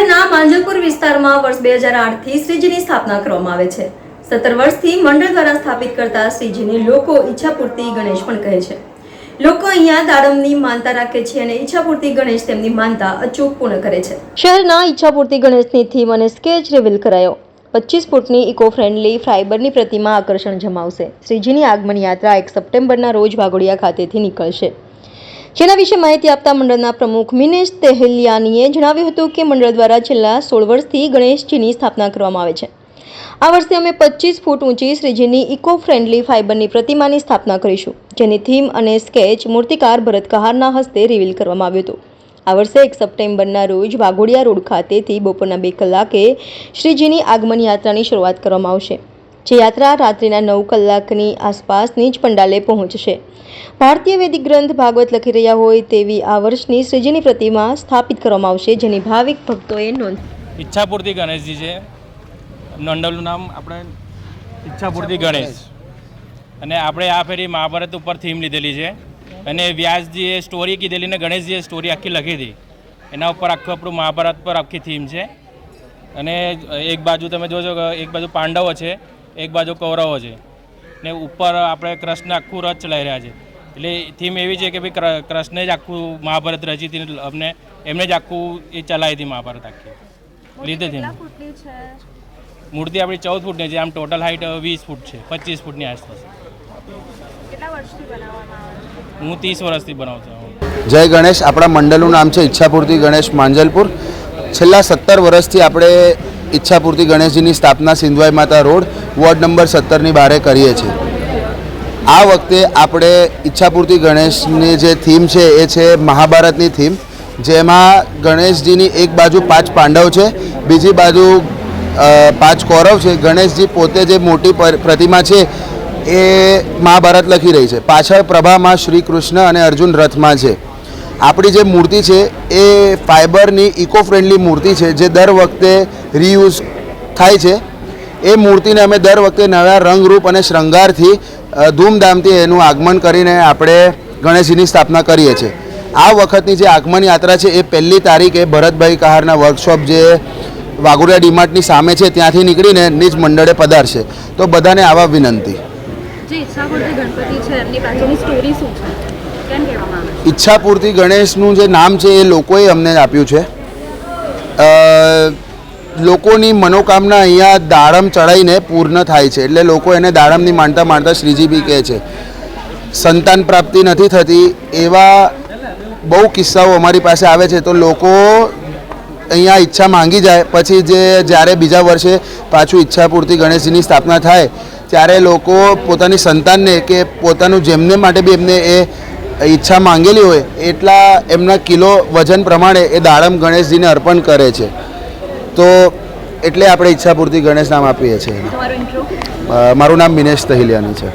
શહેરના માંજલપુર વિસ્તારમાં વર્ષ બે હજાર આઠથી શ્રીજીની સ્થાપના કરવામાં આવે છે. સત્તર વર્ષથી મંડળ દ્વારા સ્થાપિત કરતા શ્રીજીને લોકો ઈચ્છાપૂર્તિ ગણેશ પણ કહે છે. લોકો અહીંયા દાડમની માનતા રાખે છે અને ઈચ્છાપૂર્તિ ગણેશ તેમની માનતા અચૂક પૂર્ણ કરે છે. શહેરના ઈચ્છાપૂર્તિ ગણેશની થીમ અને સ્કેચ રિવીલ કરાયો. પચીસ ફૂટની ઇકો ફ્રેન્ડલી ફાઇબરની પ્રતિમા આકર્ષણ જમાવશે. શ્રીજીની આગમન યાત્રા એક સપ્ટેમ્બરના રોજ વાઘોડિયા ખાતેથી નીકળશે. જેના વિશે માહિતી આપતા મંડળના પ્રમુખ મિનેશ તેહલિયાનીએ જણાવ્યું હતું કે મંડળ દ્વારા છેલ્લા સોળ વર્ષથી ગણેશજીની સ્થાપના કરવામાં આવે છે. આ વર્ષે અમે પચીસ ફૂટ ઊંચી શ્રીજીની ઇકો ફ્રેન્ડલી ફાઇબરની પ્રતિમાની સ્થાપના કરીશું, જેની થીમ અને સ્કેચ મૂર્તિકાર ભરત કહારના હસ્તે રિવીલ કરવામાં આવ્યું હતું. આ વર્ષે એક સપ્ટેમ્બરના રોજ વાઘોડિયા રોડ ખાતેથી બપોરના બે કલાકે શ્રીજીની આગમન યાત્રાની શરૂઆત કરવામાં આવશે. જે યાત્રા રાત્રિના નવ કલાકની આસપાસની જ પંડાલે પહોંચશે. ભારતીય વૈદિક ગ્રંથ ભાગવત લખી રહ્યા હોય તેવી આ વર્ષની શ્રીજીની પ્રતિમા સ્થાપિત કરવામાં આવશે, જેની ભાવિક ભક્તોએ નોંધ ઈચ્છાપૂર્તિ ગણેશજી છે. નંડલનું નામ આપણે ઈચ્છાપૂર્તિ ગણેશ. અને આપણે આ ફેરી મહાભારત ઉપર થીમ લીધેલી છે. અને વ્યાસજીએ સ્ટોરી કીધેલી ને ગણેશજીએ સ્ટોરી આખી લખી હતી. એના ઉપર આખું આપણું મહાભારત પર આખી થીમ છે. અને એક બાજુ તમે જોજો એક બાજુ પાંડવો છે. એક બાજુ કૌરવો છે. ને ઉપર આપણે કૃષ્ણ આખું રથ ચલાવી રહ્યા છે. એટલે થીમ એવી છે કે ભાઈ કૃષ્ણે જ આખું મહાભારત રચી હતી અમને એમને જ આખું એ ચલાવી હતી મહાભારત આખી. લીધે હતી મૂર્તિ આપણી ચૌદ ફૂટની છે. આમ ટોટલ હાઈટ વીસ ફૂટ છે. પચીસ ફૂટની આસપાસ. હું ત્રીસ વર્ષથી બનાવતો છું. જય ગણેશ. આપણા મંડળનું નામ છે ઈચ્છાપૂર્તિ ગણેશ માંજલપુર. છેલ્લા સત્તર વર્ષથી આપણે ઈચ્છાપૂર્તિ ગણેશજીની સ્થાપના સિંધવાઈ માતા રોડ, વોર્ડ નંબર સત્તરની બારે કરીએ છીએ. આ વખતે આપણે ઈચ્છાપૂર્તિ ગણેશની જે થીમ છે, એ છે મહાભારતની થીમ, જેમાં ગણેશજીની એક બાજુ પાંચ પાંડવ છે, બીજી બાજુ પાંચ કૌરવ છે. ગણેશજી પોતે જે મોટી પ્રતિમા છે, એ મહાભારત લખી રહી છે. પાછળ પ્રભામાં શ્રી કૃષ્ણ અને અર્જુન રથમાં છે. આપણી જે મૂર્તિ છે એ ફાઇબરની ઇકો ફ્રેન્ડલી મૂર્તિ છે, જે દર વખતે રીયુઝ થાય છે. એ મૂર્તિને અમે દર વખતે નવા રંગરૂપ અને શૃંગારથી ધૂમધામથી એનું આગમન કરીને આપણે ગણેશજીની સ્થાપના કરીએ છીએ. આ વખતની જે આગમન યાત્રા છે એ પહેલી તારીખે ભરતભાઈ કહારના વર્કશોપ જે વાઘોડિયા ડીમાર્ટની સામે છે, ત્યાંથી નીકળીને નિજ મંડળે પધારશે. તો બધાને આવા વિનંતી. ઈચ્છાપૂર્તિ ગણેશનું જે નામ છે એ લોકોએ અમને આપ્યું છે. લોકોની મનોકામના અહીંયા દાડમ ચડાઈને પૂર્ણ થાય છે. એટલે લોકો એને દાડમની માનતા માનતા શ્રીજી બી કહે છે. સંતાન પ્રાપ્તિ નથી થતી એવા બહુ કિસ્સાઓ અમારી પાસે આવે છે. તો લોકો અહીંયા ઈચ્છા માંગી જાય. પછી જે જ્યારે બીજા વર્ષે પાછું ઈચ્છાપૂર્તિ ગણેશજીની સ્થાપના થાય, ત્યારે લોકો પોતાની સંતાનને કે પોતાનું જેમને માટે બી એમને એ ઈચ્છા માંગેલી હોય એટલા એમના કિલો વજન પ્રમાણે એ દાડમ ગણેશજીને અર્પણ કરે છે. તો એટલે આપણે ઈચ્છાપૂર્તિ ગણેશ નામ આપીએ છીએ. મારું નામ મિનેશ તહિલિયાની છે.